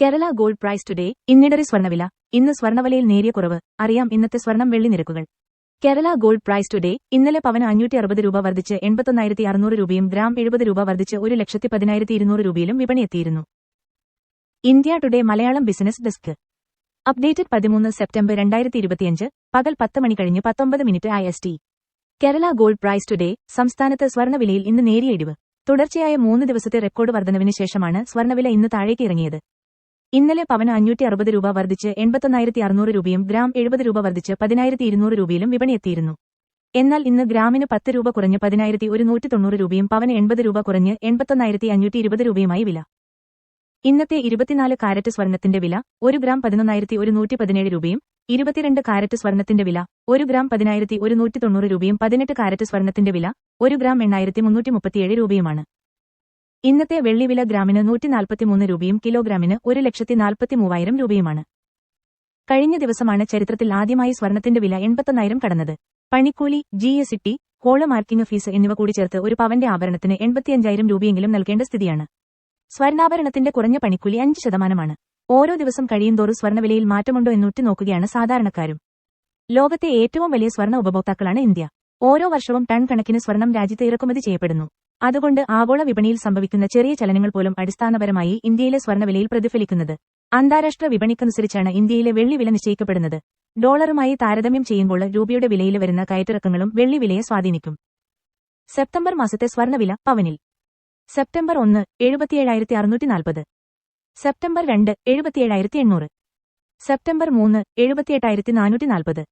Kerala gold price today ഇന്നിടറി സ്വർണവില ഇന്ന് സ്വർണവിലയിൽ നേരിയ കുറവ്. അറിയാം ഇന്നത്തെ സ്വർണം വെള്ളി നിരക്കുകൾ. കേരള ഗോൾഡ് പ്രൈസ് ടുഡേ ഇന്നലെ പവന് അഞ്ഞൂറ്റി അറുപത് രൂപ വർദ്ധിച്ച് എൺപത്തൊന്നായിരത്തി അറുന്നൂറ് രൂപയും ഗ്രാം എഴുപത് രൂപ വർദ്ധിച്ച് ഒരു ലക്ഷത്തി പതിനായിരത്തി ഇരുന്നൂറ് രൂപയിലും വിപണിയെത്തിയിരുന്നു. India today Malayalam business desk. Updated പതിമൂന്ന് സെപ്റ്റംബർ രണ്ടായിരത്തി ഇരുപത്തിയഞ്ച് പകൽ പത്ത് മണി കഴിഞ്ഞ് പത്തൊമ്പത് minute I S T. Kerala gold price today സംസ്ഥാനത്ത് സ്വർണവിലയിൽ ഇന്ന് നേരിയ ഇടിവ്. തുടർച്ചയായ മൂന്ന് ദിവസത്തെ റെക്കോർഡ് വർധനവിന് ശേഷമാണ് സ്വർണവില ഇന്ന് താഴേക്ക് ഇറങ്ങിയത്. ഇന്നലെ പവന് അഞ്ഞൂറ്റി അറുപത് രൂപ വർദ്ധിച്ച് എൺപത്തൊന്നായിരത്തി അറുന്നൂറ് രൂപയും ഗ്രാം എഴുപത് രൂപ വർദ്ധിച്ച് പതിനായിരത്തി ഇരുന്നൂറ് രൂപയിലും വിപണിയെത്തിയിരുന്നു. എന്നാൽ ഇന്ന് ഗ്രാമിന് പത്ത് രൂപ കുറഞ്ഞ് പതിനായിരത്തി ഒരു നൂറ്റി തൊണ്ണൂറ് രൂപയും പവന് എൺപത് രൂപ കുറഞ്ഞ് എൺപത്തൊന്നായിരത്തി അഞ്ഞൂറ്റി ഇരുപത് രൂപയുമായി വില. ഇന്നത്തെ ഇരുപത്തിനാല് കാരറ്റ് സ്വർണത്തിന്റെ വില ഒരു ഗ്രാം പതിനൊന്നായിരത്തി ഒരു നൂറ്റി പതിനേഴ് രൂപയും ഇരുപത്തിരണ്ട് കാരറ്റ് സ്വർണത്തിന്റെ വില ഒരു ഗ്രാം പതിനായിരത്തി ഒരു നൂറ്റി തൊണ്ണൂറ് രൂപയും പതിനെട്ട് കാരറ്റ് സ്വർണത്തിന്റെ വില ഒരു ഗ്രാം എണ്ണായിരത്തി മുന്നൂറ്റി മുപ്പത്തിയേഴ് രൂപയുമാണ്. ഇന്നത്തെ വെള്ളിവില ഗ്രാമിന് നൂറ്റി നാൽപ്പത്തിമൂന്ന് രൂപയും കിലോഗ്രാമിന് ഒരു ലക്ഷത്തി നാൽപ്പത്തി മൂവായിരം രൂപയുമാണ്. കഴിഞ്ഞ ദിവസമാണ് ചരിത്രത്തിൽ ആദ്യമായി സ്വർണത്തിന്റെ വില എൺപത്തൊന്നായിരം കടന്നത്. പണിക്കൂലി G S T hallmarking fees എന്നിവ കൂടി ചേർത്ത് ഒരു പവന്റെ ആഭരണത്തിന് എൺപത്തിയഞ്ചായിരം രൂപയെങ്കിലും നൽകേണ്ട സ്ഥിതിയാണ്. സ്വർണാഭരണത്തിന്റെ കുറഞ്ഞ പണിക്കൂലി അഞ്ച് ശതമാനമാണ്. ഓരോ ദിവസം കഴിയുന്തോറും സ്വർണവിലയിൽ മാറ്റമുണ്ടോ എന്ന് നോക്കുകയാണ് സാധാരണക്കാരും. ലോകത്തെ ഏറ്റവും വലിയ സ്വർണ ഉപഭോക്താക്കളാണ് ഇന്ത്യ. ഓരോ വർഷവും ടൺ കണക്കിന് സ്വർണം രാജ്യത്ത് ഇറക്കുമതി ചെയ്യപ്പെടുന്നു. അതുകൊണ്ട് ആഗോള വിപണിയിൽ സംഭവിക്കുന്ന ചെറിയ ചലനങ്ങൾ പോലും അടിസ്ഥാനപരമായി ഇന്ത്യയിലെ സ്വർണവിലയിൽ പ്രതിഫലിക്കുന്നത്. അന്താരാഷ്ട്ര വിപണിക്കനുസരിച്ചാണ് ഇന്ത്യയിലെ വെള്ളി വില നിശ്ചയിക്കപ്പെടുന്നത്. ഡോളറുമായി താരതമ്യം ചെയ്യുമ്പോൾ രൂപയുടെ വിലയിൽ വരുന്ന കയറ്റിറക്കങ്ങളും വെള്ളി വിലയെ സ്വാധീനിക്കും. സെപ്റ്റംബർ മാസത്തെ സ്വർണവില പവനിൽ. സെപ്റ്റംബർ ഒന്ന് എഴുപത്തിയേഴായിരത്തി അറുന്നൂറ്റി നാൽപ്പത് സെപ്റ്റംബർ രണ്ട് എഴുപത്തിയേഴായിരത്തി എണ്ണൂറ് സെപ്റ്റംബർ മൂന്ന് എഴുപത്തിയെട്ടായിരത്തി നാനൂറ്റി നാൽപ്പത്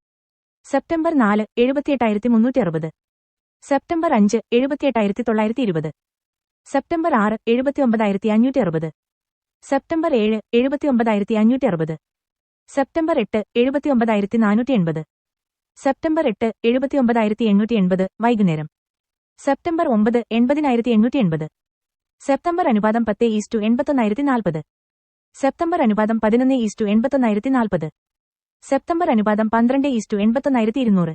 സെപ്റ്റംബർ നാല് എഴുപത്തിയെട്ടായിരത്തി മുന്നൂറ്റി അറുപത് സെപ്റ്റംബർ അഞ്ച് എഴുപത്തിയെട്ടായിരത്തി തൊള്ളായിരത്തി ഇരുപത് സെപ്റ്റംബർ ആറ് എഴുപത്തിയൊമ്പതായിരത്തി അഞ്ഞൂറ്റി അറുപത് സെപ്റ്റംബർ ഏഴ് എഴുപത്തിയൊമ്പതായിരത്തി അഞ്ഞൂറ്റി അറുപത് സെപ്റ്റംബർ എട്ട് എഴുപത്തിയൊമ്പതായിരത്തി നാനൂറ്റി എൺപത് സെപ്റ്റംബർ എട്ട് എഴുപത്തിയൊമ്പതായിരത്തി എണ്ണൂറ്റി എൺപത് വൈകുന്നേരം. സെപ്റ്റംബർ ഒമ്പത് എൺപതിനായിരത്തി എണ്ണൂറ്റി എൺപത് സെപ്റ്റംബർ അനുപാതം പത്ത് ഈസ്റ്റു എൺപത്തൊന്നായിരത്തി നാൽപ്പത് സെപ്റ്റംബർ അനുപാതം പതിനൊന്ന് ഈസ്റ്റു എൺപത്തൊന്നായിരത്തി നാൽപ്പത് സെപ്റ്റംബർ അനുപാതം പന്ത്രണ്ട് ഈസ്റ്റു എൺപത്തൊന്നായിരത്തി ഇരുന്നൂറ്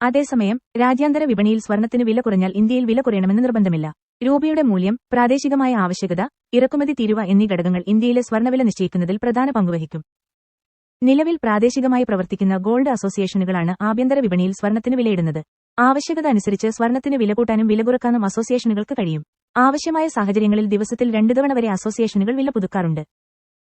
അതേസമയം രാജ്യാന്തര വിപണിയിൽ സ്വർണത്തിന് വില കുറഞ്ഞാൽ ഇന്ത്യയിൽ വില കുറയണമെന്ന് നിർബന്ധമില്ല. രൂപയുടെ മൂല്യം പ്രാദേശികമായ ആവശ്യകത ഇറക്കുമതി തീരുവ എന്നീ ഘടകങ്ങൾ ഇന്ത്യയിലെ സ്വർണവില നിശ്ചയിക്കുന്നതിൽ പ്രധാന പങ്കുവഹിക്കും നിലവിൽ പ്രാദേശികമായി പ്രവർത്തിക്കുന്ന ഗോൾഡ് അസോസിയേഷനുകളാണ് ആഭ്യന്തര വിപണിയിൽ സ്വർണത്തിന് വിലയിടുന്നത്. ആവശ്യകത അനുസരിച്ച് സ്വർണത്തിന് വില കൂട്ടാനും വില കുറക്കാനും അസോസിയേഷനുകൾക്ക് കഴിയും. ആവശ്യമായ സാഹചര്യങ്ങളിൽ ദിവസത്തിൽ രണ്ടു തവണ വരെ അസോസിയേഷനുകൾ വില പുതുക്കാറുണ്ട്.